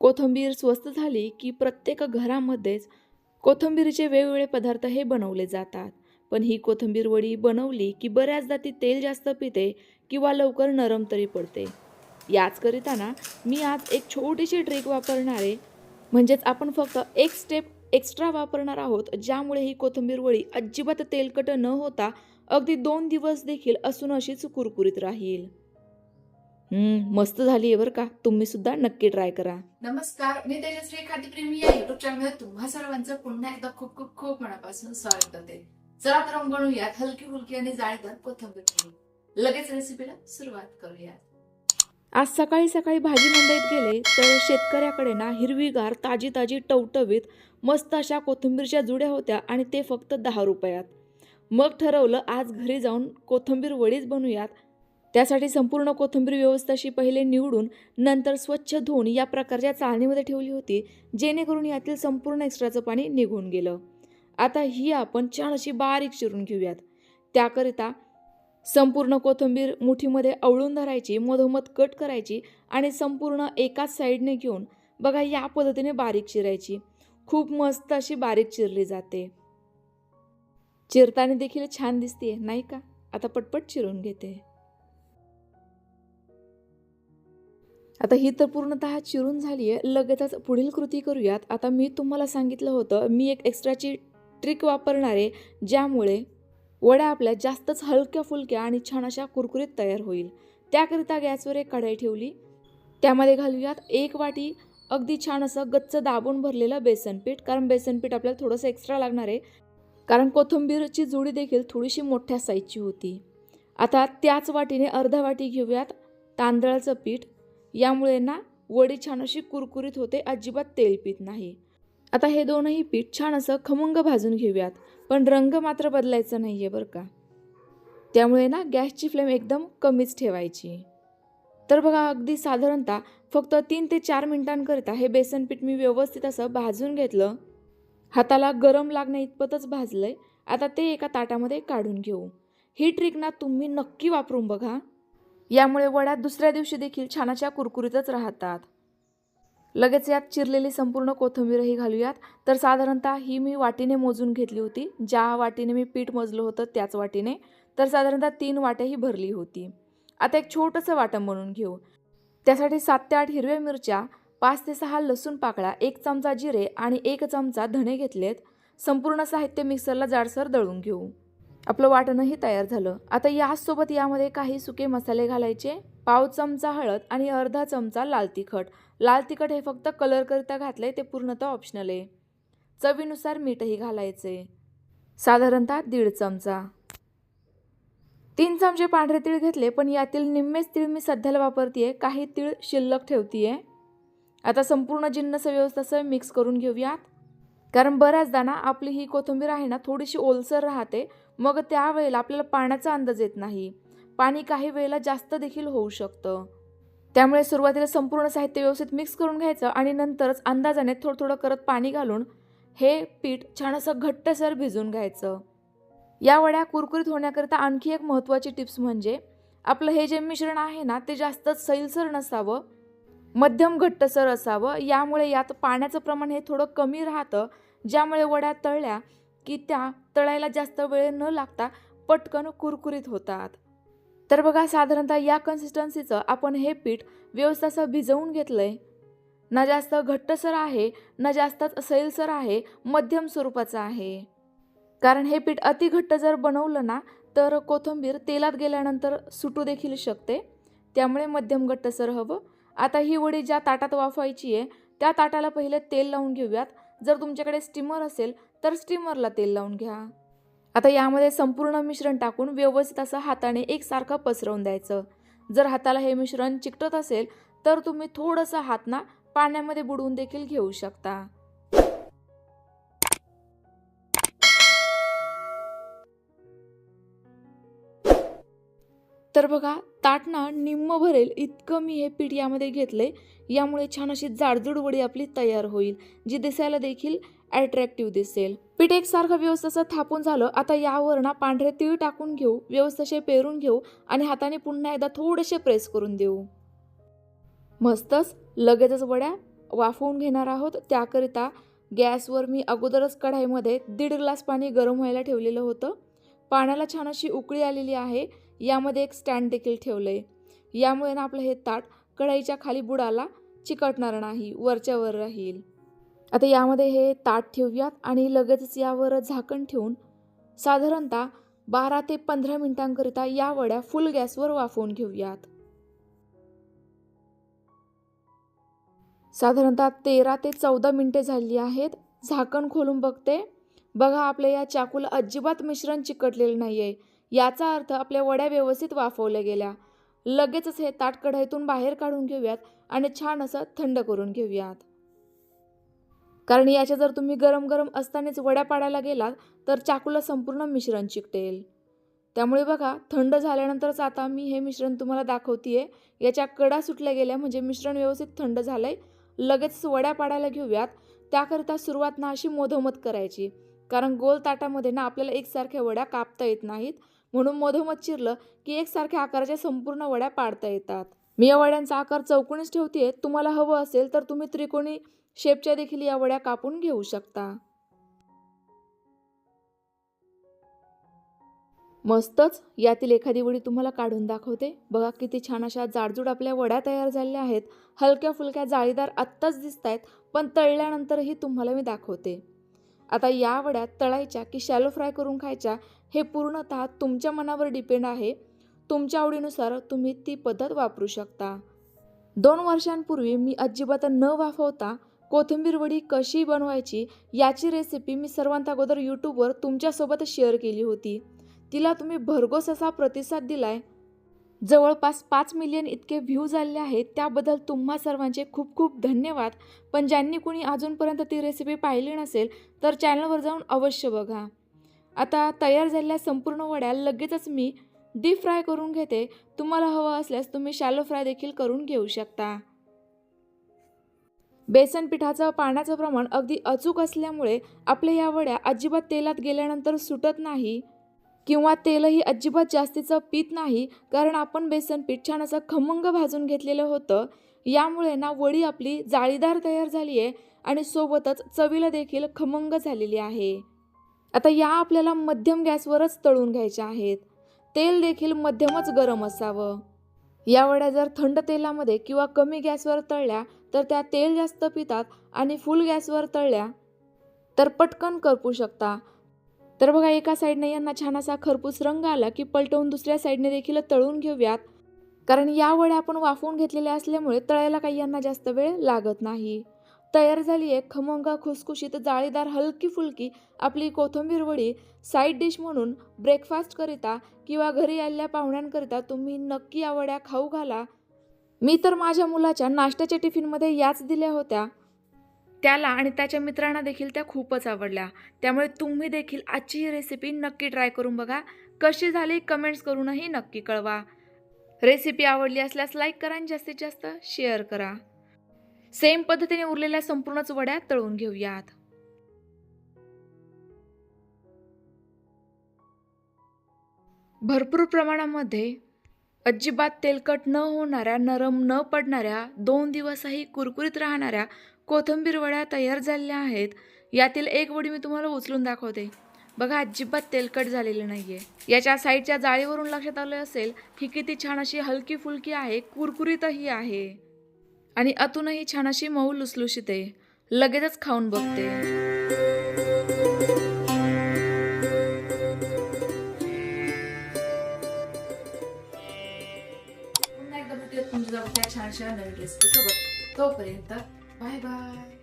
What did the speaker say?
कोथिंबीर स्वस्त झाली की प्रत्येक घरामध्येच कोथिंबीरीचे वेगवेगळे पदार्थ हे बनवले जातात. पण ही कोथिंबीर वडी बनवली की बऱ्याचदा ती तेल जास्त पिते किंवा लवकर नरम तरी पडते. याचकरिता ना मी आज एक छोटीशी ट्रिक वापरणार आहे. म्हणजेच आपण फक्त एक स्टेप एक्स्ट्रा वापरणार आहोत ज्यामुळे ही कोथिंबीर वडी अजिबात तेलकट न होता अगदी दोन दिवस देखील असून अशीच कुरकुरीत राहील. मस्त झाली आहे बरं का. तुम्ही सुद्धा नक्की ट्राय करा. नमस्कार मी तेजश्री खाद्यप्रेमी या युट्यूब चॅनलमध्ये तुम्हा सर्वांचं पुन्हा एकदा खूप खूप खूप मनापासून स्वागत करते. चला तर बनवूयात हलकी फुलकी आणि जाळीदार कोथिंबीर. लगेच रेसिपीला सुरुवात करूयात. आज सकाळी सकाळी भाजी मंडईत गेले तर शेतकऱ्याकडे ना हिरवीगार ताजी ताजी टवटवीत मस्त अशा कोथिंबीरच्या जुड्या होत्या आणि ते फक्त दहा रुपयात. मग ठरवलं आज घरी जाऊन कोथिंबीर वडीच बनवूयात. त्यासाठी संपूर्ण कोथिंबीर व्यवस्थाशी पहिले निवडून नंतर स्वच्छ धुवून या प्रकारच्या चाळणीमध्ये ठेवली होती जेणेकरून यातील संपूर्ण एक्स्ट्राचं पाणी निघून गेलं. आता ही आपण छान अशी बारीक चिरून घेऊयात. त्याकरिता संपूर्ण कोथिंबीर मुठीमध्ये अवळून धरायची मधोमध कट करायची आणि संपूर्ण एकाच साईडने घेऊन बघा या पद्धतीने बारीक चिरायची. खूप मस्त अशी बारीक चिरली जाते. चिरताना देखील छान दिसते नाही का? आता पटपट चिरून घेते. आता ही तर पूर्णतः चिरून झाली आहे. लगेचच पुढील कृती करूयात. आता मी तुम्हाला सांगितलं होतं मी एक एक्स्ट्राची ट्रिक वापरणार आहे ज्यामुळे वड्या आपल्या जास्तच हलक्या फुलक्या आणि छान अशा कुरकुरीत तयार होईल. त्याकरिता गॅसवर एक कढाई ठेवली. त्यामध्ये घालूयात एक वाटी अगदी छान असं गच्च दाबून भरलेलं बेसन पीठ कारण बेसन पीठ आपल्याला थोडंसं एक्स्ट्रा लागणार आहे. कारण कोथिंबीरची जुडी देखील थोडीशी मोठ्या साईजची होती. आता त्याच वाटीने अर्धा वाटी घेऊयात तांदळाचं पीठ. यामुळे ना वडी छान अशी कुरकुरीत होते अजिबात तेल नाही. आता हे दोनही पीठ छान असं खमंग भाजून घेऊयात पण रंग मात्र बदलायचा नाही आहे बरं का. त्यामुळे ना गॅसची फ्लेम एकदम कमीच ठेवायची. तर बघा अगदी साधारणतः फक्त तीन ते चार मिनिटांकरिता हे बेसन पीठ मी व्यवस्थित असं भाजून घेतलं. हाताला गरम लागण्या इतपतच भाजलंय. आता ते एका ताटामध्ये काढून घेऊ. ही ट्रिक ना तुम्ही नक्की वापरून बघा. यामुळे वड्या दुसऱ्या दिवशी देखील छानाच्या कुरकुरीतच राहतात. लगेच यात चिरलेली संपूर्ण कोथिंबीरही घालूयात. तर साधारणतः ही मी वाटीने मोजून घेतली होती. ज्या वाटीने मी पीठ मोजलं होतं त्याच वाटीने. तर साधारणतः तीन वाट्याही भरली होती. आता एक छोटंसं वाटण बनवून घेऊ. त्यासाठी सात ते आठ हिरव्या मिरच्या पाच ते सहा लसूण पाकळ्या एक चमचा जिरे आणि एक चमचा धणे घेतलेत. संपूर्ण साहित्य मिक्सरला जाडसर दळून घेऊ. आपलं वाटणही तयार झालं. आता याचसोबत यामध्ये काही सुके मसाले घालायचे पाव चमचा हळद आणि अर्धा चमचा लाल तिखट. लाल तिखट हे फक्त कलरकरिता घातलं आहे ते पूर्णतः ऑप्शनल आहे. चवीनुसार मीठही घालायचे. साधारणतः दीड चमचा. तीन चमचे पांढरे तीळ घेतले पण यातील निम्मेच तीळ मी सध्याला वापरते काही तीळ शिल्लक ठेवतीये. आता संपूर्ण जिन्नस व्यवस्था मिक्स करून घेऊयात. कारण बऱ्याचदा ना आपली ही कोथिंबीर आहे ना थोडीशी ओलसर राहते. मग त्यावेळेला आपल्याला पाण्याचा अंदाज येत नाही. पाणी काही वेळेला जास्त देखील होऊ शकतं. त्यामुळे सुरुवातीला संपूर्ण साहित्य व्यवस्थित मिक्स करून घ्यायचं आणि नंतरच अंदाजाने थोडं थोडं करत पाणी घालून हे पीठ छान असं घट्टसर भिजून घ्यायचं. या वड्या कुरकुरीत होण्याकरिता आणखी एक महत्त्वाची टिप्स म्हणजे आपलं हे जे मिश्रण आहे ना ते जास्तच सैलसर नसावं मध्यम घट्टसर असावं. यामुळे यात पाण्याचं प्रमाण हे थोडं कमी राहतं ज्यामुळे वड्या तळल्या की त्या तळायला जास्त वेळ न लागता पटकन कुरकुरीत होतात. तर बघा साधारणतः या कन्सिस्टन्सीचं आपण हे पीठ व्यवस्थित असं भिजवून घेतलं आहे ना जास्त घट्टसर आहे ना जास्तच सैलसर आहे मध्यम स्वरूपाचं आहे. कारण हे पीठ अति घट्ट जर बनवलं ना तर कोथिंबीर तेलात गेल्यानंतर सुटू देखील शकते. त्यामुळे मध्यम घट्टसर हवं. आता ही वडी ज्या ताटात वाफवायची आहे त्या ताटाला पहिले तेल लावून घेऊयात. जर तुमच्याकडे स्टीमर असेल तर स्टीमरला तेल लावून घ्या. आता यामध्ये संपूर्ण मिश्रण टाकून व्यवस्थित असं हाताने एकसारखं पसरवून द्यायचं. जर हाताला हे मिश्रण चिकटत असेल तर तुम्ही थोडंसं हातना पाण्यामध्ये बुडवून देखील घेऊ शकता. तर बघा ताट ना निम्म भरेल इतकं मी हे पीठ यामध्ये घेतले यामुळे छान अशी जाडजूड वडी आपली तयार होईल जी दिसायला देखील अट्रॅक्टिव्ह दिसेल. पीठ एकसारखं व्यवस्थित असं थापून झालं आता यावर ना पांढरे तीळ टाकून घेऊ व्यवस्थित पेरून घेऊ आणि हाताने पुन्हा एकदा थोडेसे प्रेस करून देऊ. मस्तच लगेचच वड्या वाफवून घेणार आहोत. त्याकरिता गॅसवर मी अगोदरच कढाईमध्ये दीड ग्लास पाणी गरम व्हायला ठेवलेलं होतं. पाण्याला छान अशी उकळी आलेली आहे यामध्ये एक स्टँड देखील ठेवलं आहे यामुळे ना आपलं हे ताट कढाईच्या खाली बुडाला चिकटणार नाही वरच्यावर राहील. आता यामध्ये हे ताट ठेवूयात आणि लगेचच यावर झाकण ठेवून साधारणतः बारा ते पंधरा मिनिटांकरिता या वड्या फुल गॅसवर वाफवून घेऊयात. साधारणतः तेरा ते चौदा मिनिटे झाली आहेत. झाकण खोलून बघते. बघा आपल्या या चाकूला अजिबात मिश्रण चिकटलेलं नाही आहे याचा अर्थ आपल्या वड्या व्यवस्थित वाफवल्या गेल्या. लगेचच हे ताट कढईतून बाहेर काढून घेऊयात आणि छान असं थंड करून घेऊयात. कारण याच्या जर तुम्ही गरम गरम असतानाच वड्या पाडायला गेलात तर चाकूला संपूर्ण मिश्रण चिकटेल. त्यामुळे बघा थंड झाल्यानंतरच आता मी हे मिश्रण तुम्हाला दाखवतीये. याच्या कडा सुटल्या गेल्या म्हणजे मिश्रण व्यवस्थित थंड झालंय. लगेच वड्या पाडायला घेऊयात. त्याकरिता सुरुवात ना अशी मधोमध करायची. कारण गोल ताटामध्ये ना आपल्याला एकसारख्या वड्या कापता येत नाहीत. म्हणून मधोमध चिरलं की एकसारख्या आकाराच्या संपूर्ण वड्या पाडता येतात. मी या वड्यांचा आकार चौकोनीच ठेवते तुम्हाला हवं असेल तर तुम्ही त्रिकोणी शेपच्या देखील या वड्या कापून घेऊ शकता. मस्तच यातील एखादी वडी तुम्हाला काढून दाखवते. बघा किती छान अशा जाडजूड आपल्या वड्या तयार झालेल्या आहेत. हलक्या फुलक्या जाळीदार आत्ताच दिसत आहेत पण तळल्यानंतरही तुम्हाला मी दाखवते. आता या वड्या तळायच्या की शॅलो फ्राय करून खायच्या हे पूर्णतः तुमच्या मनावर डिपेंड आहे. तुमच्या आवडीनुसार तुम्ही ती पद्धत वापरू शकता. दोन वर्षांपूर्वी मी अजिबात न वाफवता कोथिंबीर वडी कशी बनवायची याची रेसिपी मी सर्वांत अगोदर यूट्यूबवर तुमच्यासोबत शेअर केली होती. तिला तुम्ही भरघोस असा प्रतिसाद दिलाय. जवळपास पाच मिलियन इतके व्ह्यू झालेले आहेत त्याबद्दल तुम्हा सर्वांचे खूप खूप धन्यवाद. पण ज्यांनी कुणी अजूनपर्यंत ती रेसिपी पाहिली नसेल तर चॅनलवर जाऊन अवश्य बघा. आता तयार झालेल्या संपूर्ण वड्या लगेचच मी डीप फ्राय करून घेते. तुम्हाला हवं असल्यास तुम्ही शॅलो फ्राय देखील करून घेऊ शकता. बेसन पिठाचं पाण्याचं प्रमाण अगदी अचूक असल्यामुळे आपल्या या वड्या अजिबात तेलात गेल्यानंतर सुटत नाही किंवा तेलही अजिबात जास्तीचं पित नाही कारण आपण बेसन पीठ छान असं खमंग भाजून घेतलेलं होतं. यामुळे ना वडी आपली जाळीदार तयार झाली आहे आणि सोबतच चवीला देखील खमंग झालेली आहे. आता या आपल्याला मध्यम गॅसवरच तळून घ्यायच्या आहेत. तेल देखील मध्यमच गरम असावं. या वड्या जर थंड तेलामध्ये किंवा कमी गॅसवर तळल्या तर त्या तेल जास्त पितात आणि फुल गॅसवर तळल्या तर पटकन करपू शकता. तर बघा एका साईडने यांना छान असा खरपूस रंग आला की पलटवून दुसऱ्या साईडने देखील तळून घेऊयात. कारण या वड्या आपण वाफवून घेतलेल्या असल्यामुळे तळायला काही यांना जास्त वेळ लागत नाही. तयार झाली आहे. खमंगा खुसखुशीत जाळीदार हलकी फुलकी आपली कोथिंबीर वडी साईड डिश म्हणून ब्रेकफास्टकरिता किंवा घरी आलेल्या पाहुण्यांकरिता तुम्ही नक्की या वड्या खाऊ घाला. मी तर माझ्या मुलाच्या नाश्त्याच्या टिफिनमध्ये याच दिल्या होत्या. त्याला आणि त्याच्या मित्रांना देखील त्या खूपच आवडल्या. त्यामुळे तुम्ही देखील आजची ही रेसिपी नक्की ट्राय करून बघा. कशी झाली कमेंट्स करूनही नक्की कळवा. रेसिपी आवडली असल्यास लाईक करा आणि जास्तीत जास्त शेअर करा. सेम पद्धतीने उरलेल्या संपूर्णच वड्या तळून घेऊयात. भरपूर प्रमाणामध्ये अजिबात तेलकट न होणाऱ्या नरम न पडणाऱ्या दोन दिवसही कुरकुरीत राहणाऱ्या कोथिंबीर वड्या तयार झालेल्या आहेत. यातील एक वडी मी तुम्हाला उचलून दाखवते. बघा अजिबात तेलकट झालेली नाही आहे याच्या साईडच्या जाळीवरून लक्षात आलं असेल की किती छान अशी हलकी फुलकी आहे कुरकुरीतही आहे. आणि आतूनही छान अशी मऊ लुसलुशीत. लगेचच खाऊन बघते. पुन्हा एकदा भेटूयात तुमच्या त्या छानशा नवीन रेसिपी सोबत. तोपर्यंत बाय बाय